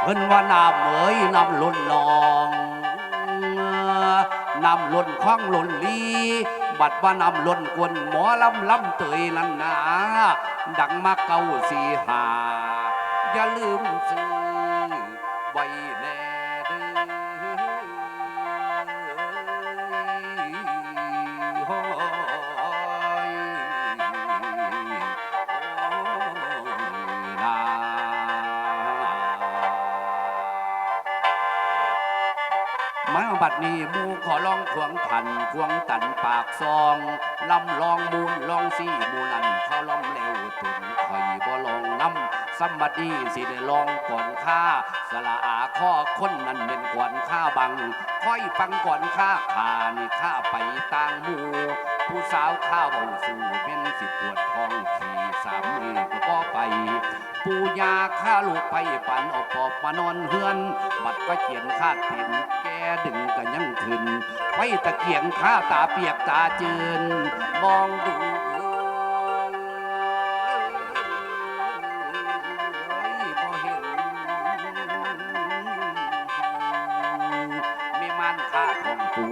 เพิ่นว่าน้ำเหมยน้ำล้นนองน้ำล้นคว้างล้นลี บัดว่าน้ำล้นกวนหมอลำลำเตยนันนาดังมาเก้าสีหา อย่าลืมซื้อไว้แน่ มาบัดนี้หมูขอลองควงทันควงตันปากซองลำลองมูลลองซี่มูนันเขาล้อมเร็วตุนคอยบ่ลองน้ำสมบัดนี้สิได้ลองก่อนข้าสละอาข้อคนนั้นเป็นก่อนข้าบังค่อยฟังก่อนข้าขานี่ข้าไปต่างหมู่ผู้สาวข้าเบาสู่เป็นสิบปวดท้องขี่สามมือก็บ่ไป ปูยาข้าลูกไปปันออกปอบมานอนเฮือน บัดก็เขียนคาดตินแกดึงกันยังขึ้นไฟตะเกียงข้าตาเปียกตาจืน มองดูบ่เห็นมีมันค่าของปู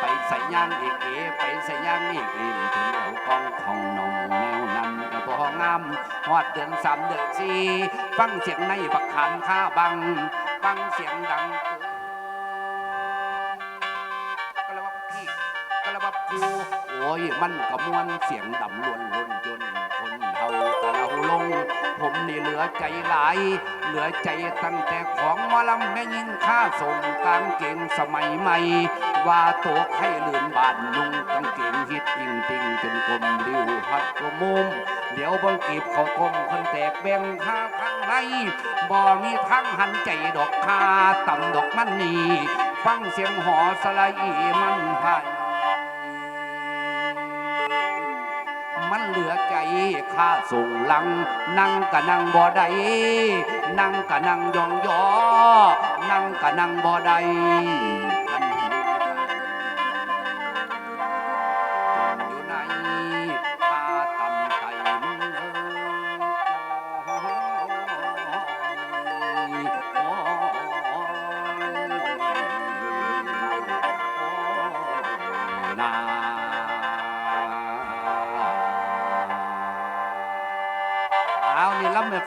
ไปใส่ย่างอีกเอไปใส่ย่างอีกเอถึงเอากองของนองนวนั้นก็ บ่งามฮอดเดือนสามเดือนสี่ฟังเสียงในบักขามข้าบัง ฟังเสียงดังกระวับพี่กระวับกูโอ้ยมันกระมวนเสียงดำล้วนล้นจนคนเฮากะเราลง ผมนี่เหลือใจหลาย เหลือใจตั้งแต่ของมอลำแม่ยิงค่าส่งกางเกงสมัยใหม่ว่าโตกให้ลื่นบานนุ่งกางเกงฮิตติงติงจนกลมริ้วหัดกระมุม เดี๋ยวบังกีบเขาทมคนแตกแบ่งข้าข้างในบ่มีทั้งหันใจดอกคาต่ำดอกมันนีฟังเสียงหอสลายมันหายมันเหลือใจข้าส่งหลัง นั่งกะนั่งบ่ได้นั่งกะนั่งยองยอนั่งกะนั่งบ่ได้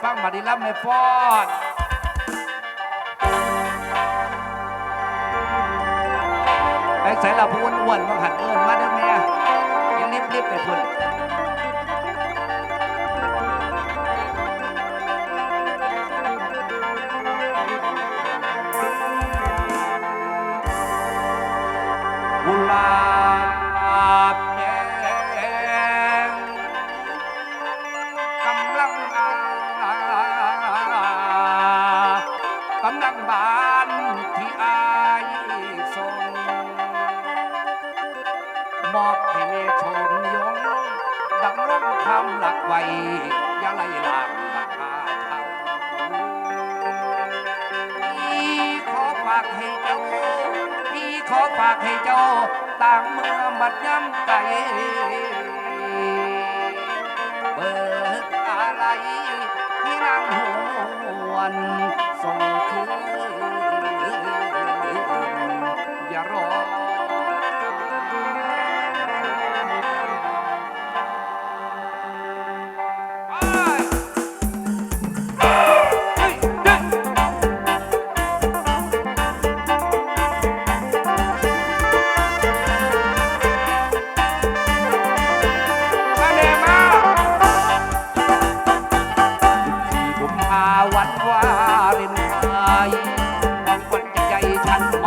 ฟังมาดิล้ำไม่ฟอดแบกใส่ละพูนอ้วนมาหันเอินมาเด้อแม่ยังรีบรีบๆไปพุ่น มอบให้แม่ชมยงดำรงความหลักไว้อย่าไล่ลางราคาเท่าพี่ขอฝากให้เจ้าพี่ขอฝากให้เจ้าต่างเมื่อมัดย้ำใจเบิกอะไรที่นางหวนส่งคืน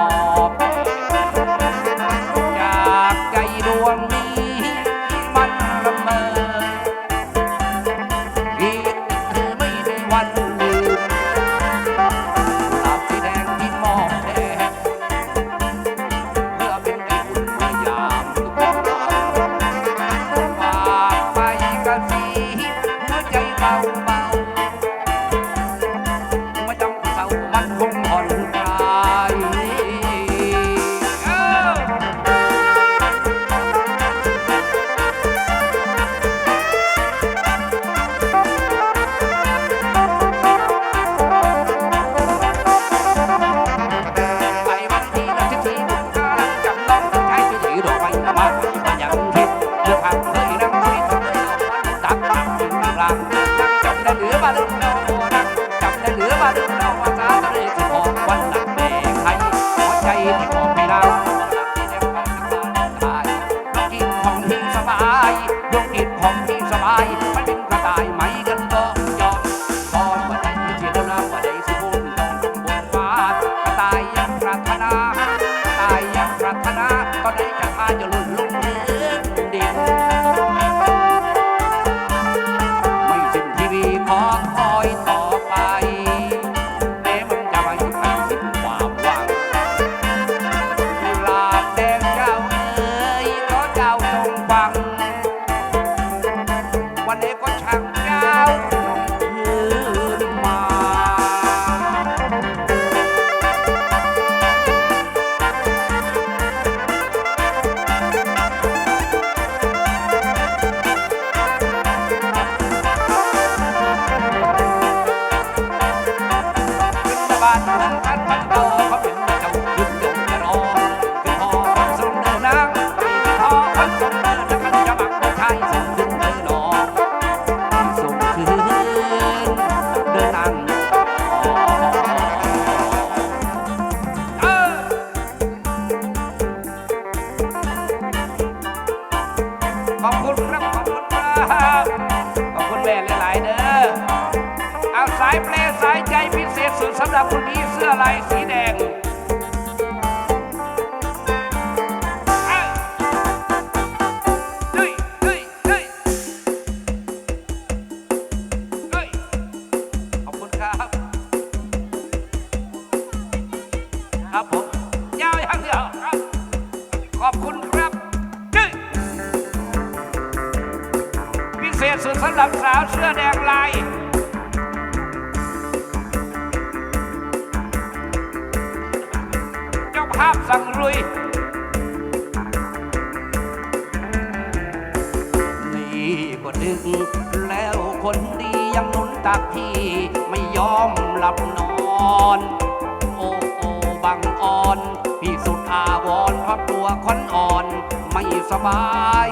top. Jamaica, I do look. สำหรับคนนี้เสื้อลายสีแดงครับผมยาอย่างเดียวขอบคุณครับพิเศษสุดสำหรับสาวเสื้อแดงลาย ภาพสังรุย นี่ก็ดึกแล้วคนดียังนุนตักพี่ไม่ยอมหลับนอน โอ้โอ้บังอ่อน พี่สุดอาวรเพราะตัวคนอ่อนไม่สบาย